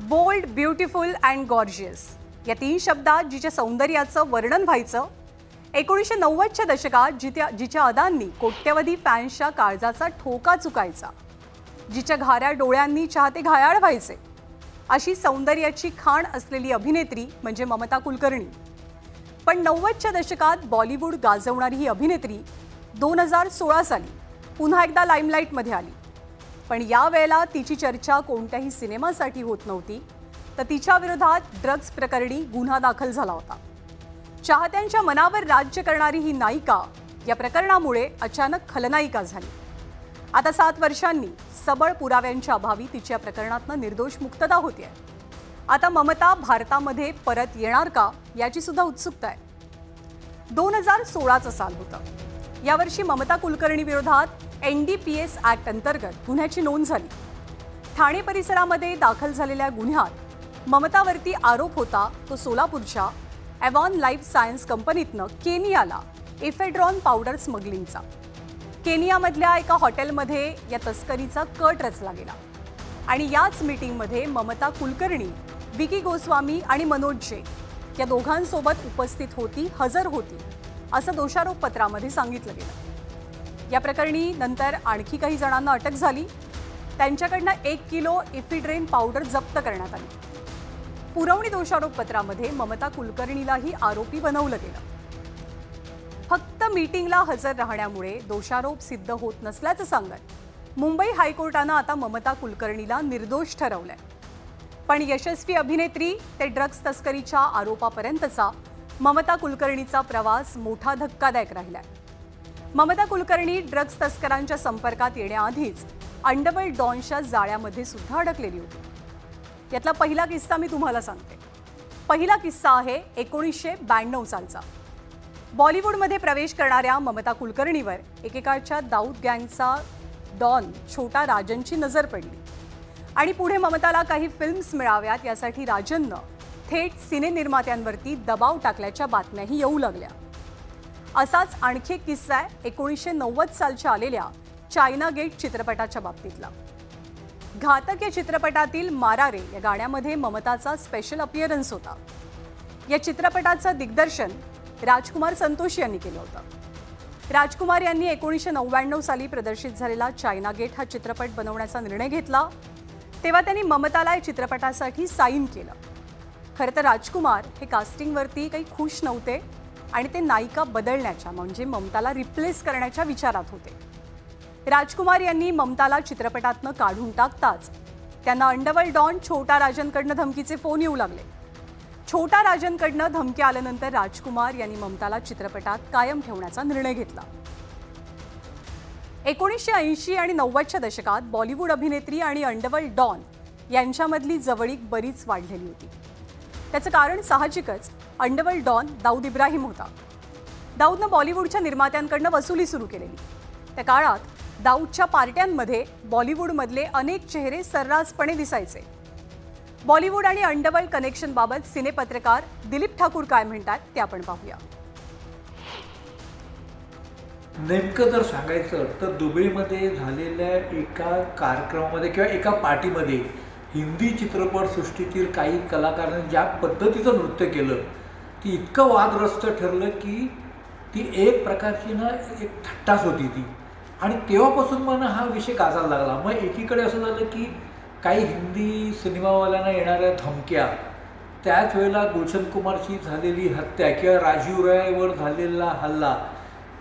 Bold beautiful and gorgeous. या तीन शब्दात जिच्या सौंदर्याचं वर्णन व्हायचं एकोणीसशे नव्वदच्या दशकात जित्या जिच्या अदांनी कोट्यवधी फॅन्सच्या काळजाचा ठोका चुकायचा. जिच्या घाऱ्या डोळ्यांनी चाहते घायाळ व्हायचे. अशी सौंदर्याची खाण असलेली अभिनेत्री म्हणजे ममता कुलकर्णी. पण नव्वदच्या दशकात बॉलिवूड गाजवणारी ही अभिनेत्री दोन हजार सोळा साली पुन्हा एकदा लाईमलाईटमध्ये आली. पण यावेळेला तिची चर्चा कोणत्याही सिनेमासाठी होत नव्हती. तर तिच्या विरोधात ड्रग्ज प्रकरणी गुन्हा दाखल झाला होता. चाहत्यांच्या मनावर राज्य करणारी ही नायिका या प्रकरणामुळे अचानक खलनायिका झाली. आता सात वर्षांनी सबळ पुराव्यांच्या अभावी तिच्या प्रकरणातनं निर्दोष मुक्तता होतीये. आता ममता भारतामध्ये परत येणार का याची सुद्धा उत्सुकता आहे. दोन हजार सोळाचं साल होतं. यावर्षी ममता कुलकर्णी विरोधात N D P S act अंतर्गत गुन्ह्याची नोंद झाली. ठाणे परिसरामध्ये दाखल झालेल्या गुन्ह्यात ममतावरती आरोप होता तो सोलापूरच्या ॲवॉन लाईफ सायन्स कंपनीतनं केनियाला इफेड्रॉन पावडर स्मगलिंगचा. केनियामधल्या एका हॉटेलमध्ये या तस्करीचा कट रचला गेला आणि याच मीटिंगमध्ये ममता कुलकर्णी विकी गोस्वामी आणि मनोज जे या दोघांसोबत उपस्थित होती हजर होती. असं दोषारोपपत्रामध्ये सांगितलं गेलं. या प्रकरणी नंतर आणखी काही जणांना अटक झाली. त्यांच्याकडनं एक किलो इफिड्रेन पावडर जप्त करण्यात आली. पुरवणी दोषारोपपत्रामध्ये ममता कुलकर्णीलाही आरोपी बनवलं गेलं. फक्त मीटिंगला हजर राहण्यामुळे दोषारोप सिद्ध होत नसल्याचं सांगत मुंबई हायकोर्टानं आता ममता कुलकर्णीला निर्दोष ठरवलंय. पण यशस्वी अभिनेत्री ते ड्रग्ज तस्करीच्या आरोपापर्यंतचा ममता कुलकर्णीचा प्रवास मोठा धक्कादायक राहिलाय. ममता कुलकर्णी ड्रग्ज तस्करांच्या संपर्कात येण्याआधीच अंडरवर्ल्ड डॉनच्या जाळ्यामध्ये सुद्धा अडकलेली होती. यातला पहिला किस्सा मी तुम्हाला सांगते. पहिला किस्सा आहे एकोणीसशे ब्याण्णव सालचा. बॉलिवूडमध्ये प्रवेश करणाऱ्या ममता कुलकर्णीवर एकेकाळच्या दाऊद गँगचा डॉन छोटा राजनची नजर पडली. आणि पुढे ममताला काही फिल्म्स मिळाव्यात यासाठी राजननं थेट सिनेनिर्मात्यांवरती दबाव टाकल्याच्या बातम्याही येऊ लागल्या. असाच आणखी एक किस्सा आहे एकोणीसशे नव्वद सालच्या आलेल्या चायना गेट चित्रपटाच्या बाबतीतला. घातक या चित्रपटातील मारारे या गाण्यामध्ये ममताचा स्पेशल अपिअरन्स होता. या चित्रपटाचं दिग्दर्शन राजकुमार संतोष यांनी केलं होतं. राजकुमार यांनी एकोणीसशे नव्याण्णव साली प्रदर्शित झालेला चायना गेट हा चित्रपट बनवण्याचा निर्णय घेतला. तेव्हा त्यांनी ममताला या चित्रपटासाठी साईन केलं. खरं तर राजकुमार हे कास्टिंगवरती काही खुश नव्हते आणि ते नायिका बदलण्याच्या म्हणजे ममताला रिप्लेस करण्याच्या विचारात होते. राजकुमार यांनी ममताला चित्रपटातनं काढून टाकताच त्यांना अंडवल डॉन छोटा राजनकडनं धमकीचे फोन येऊ लागले. छोटा राजनकडनं धमकी आल्यानंतर राजकुमार यांनी ममताला चित्रपटात कायम ठेवण्याचा निर्णय घेतला. एकोणीसशे ऐंशी आणि नव्वदच्या दशकात बॉलिवूड अभिनेत्री आणि अंडवल डॉन यांच्यामधली जवळीक बरीच वाढलेली होती. त्याचं कारण साहजिकच अंडरवर्ल्ड डॉन दाऊद इब्राहिम होता. दाऊदनं बॉलिवूडच्या निर्मात्यांकडनं वसुली सुरू केलेली. त्या काळात दाऊदच्या पार्ट्यांमध्ये बॉलिवूडमधले अनेक चेहरे सर्रासपणे दिसायचे. बॉलिवूड आणि अंडरवर्ल्ड कनेक्शनबाबत सिनेपत्रकार दिलीप ठाकूर काय म्हणतात ते आपण पाहूया. नेमकं जर सांगायचं तर दुबईमध्ये झालेल्या एका कार्यक्रमामध्ये किंवा एका पार्टीमध्ये हिंदी चित्रपटसृष्टीतील काही कलाकारांनी ज्या पद्धतीचं नृत्य केलं ती इतकं वादग्रस्त ठरलं की ती एक प्रकारची ना एक थट्टाच होती ती. आणि तेव्हापासून मला हा विषय गाजायला लागला. मग एकीकडे असं झालं की काही हिंदी सिनेमावाल्यांना येणाऱ्या धमक्या त्याच वेळेला गुलशन कुमारची झालेली हत्या किंवा राजीव रायवर झालेला हल्ला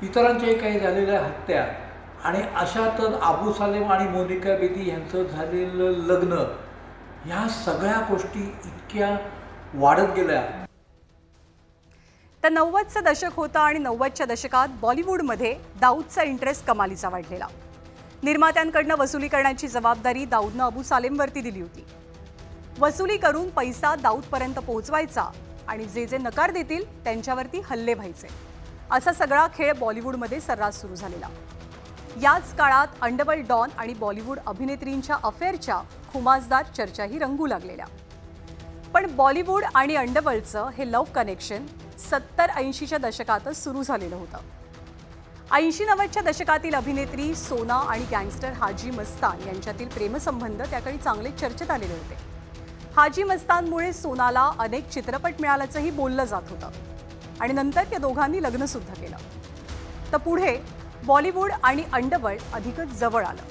इतरांच्याही काही झालेल्या हत्या आणि अशातच आबू सालेम आणि मोनिका बेदी यांचं झालेलं लग्न ह्या सगळ्या गोष्टी इतक्या वाढत गेल्या. तर नव्वदचं दशक होतं आणि नव्वदच्या दशकात बॉलिवूडमध्ये दाऊदचा इंटरेस्ट कमालीचा वाढलेला. निर्मात्यांकडनं वसुली करण्याची जबाबदारी दाऊदनं अबू सालेमवरती दिली होती. वसुली करून पैसा दाऊदपर्यंत पोहोचवायचा आणि जे जे नकार देतील त्यांच्यावरती हल्ले व्हायचे. असा सगळा खेळ बॉलिवूडमध्ये सर्रास सुरू झालेला. याच काळात अंडबल डॉन आणि बॉलिवूड अभिनेत्रींच्या अफेअरच्या खुमासदार चर्चाही रंगू लागलेल्या. पण बॉलिवूड आणि अंडबलचं हे लव्ह कनेक्शन सत्तर ऐंशीच्या दशकातच सुरू झालेलं होतं. ऐंशी नव्वदच्या दशकातील अभिनेत्री सोना आणि गँगस्टर हाजी मस्तान यांच्यातील प्रेमसंबंध त्याकाळी चांगले चर्चेत आलेले होते. हाजी मस्तानमुळे सोनाला अनेक चित्रपट मिळाल्याचंही बोललं जात होतं. आणि नंतर या दोघांनी लग्नसुद्धा केलं. तर पुढे बॉलिवूड आणि अंडरवर्ल्ड अधिकच जवळ आलं.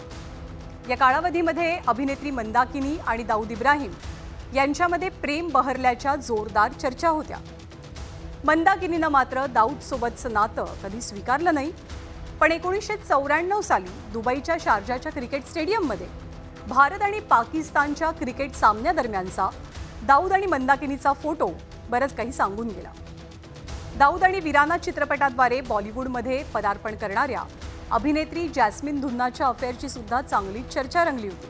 या कालावधीमध्ये अभिनेत्री मंदाकिनी आणि दाऊद इब्राहिम यांच्यामध्ये प्रेम बहरल्याच्या जोरदार चर्चा होत्या. मंदाकिनीनं मात्र दाऊदसोबतचं नातं कधी स्वीकारलं नाही. पण एकोणीसशे चौऱ्याण्णव साली दुबईच्या शारजाच्या क्रिकेट स्टेडियममध्ये भारत आणि पाकिस्तानच्या क्रिकेट सामन्यादरम्यानचा दाऊद आणि मंदाकिनीचा फोटो बरंच काही सांगून गेला. दाऊद आणि विराना चित्रपटाद्वारे बॉलिवूडमध्ये पदार्पण करणाऱ्या अभिनेत्री जॅस्मिन धुन्नाच्या अफेअरची सुद्धा चांगली चर्चा रंगली होती.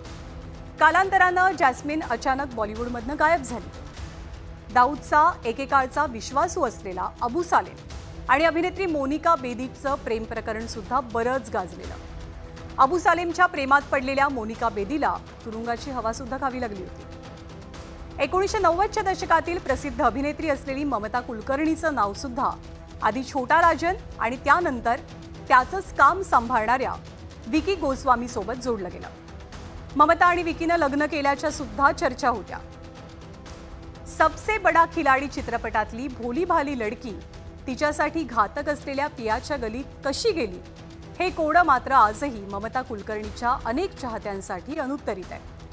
कालांतरानं जॅस्मिन अचानक बॉलिवूडमधनं गायब झाली. दाऊदचा एकेकाळचा विश्वासू असलेला अबू सालेम आणि अभिनेत्री मोनिका बेदीचं प्रेम प्रकरण सुद्धा बरंच गाजलेलं. अबू सालेमच्या प्रेमात पडलेल्या मोनिका बेदीला तुरुंगाची हवा सुद्धा खावी लागली होती. एकोणीसशे नव्वदच्या दशकातील प्रसिद्ध अभिनेत्री असलेली ममता कुलकर्णीचं नाव सुद्धा आधी छोटा राजन आणि त्यानंतर त्याचंच काम सांभाळणाऱ्या विकी गोस्वामीसोबत जोडलं गेलं. ममता आणि विकीनं लग्न केल्याच्या सुद्धा चर्चा होत्या. सबसे बडा खिलाडी चित्रपटातली भोली भाली लडकी तिच्यासाठी घातक असलेल्या पियाच्या गलीत कशी गेली हे कोडं मात्र आजही ममता कुलकर्णीच्या अनेक चाहत्यांसाठी अनुत्तरित आहे.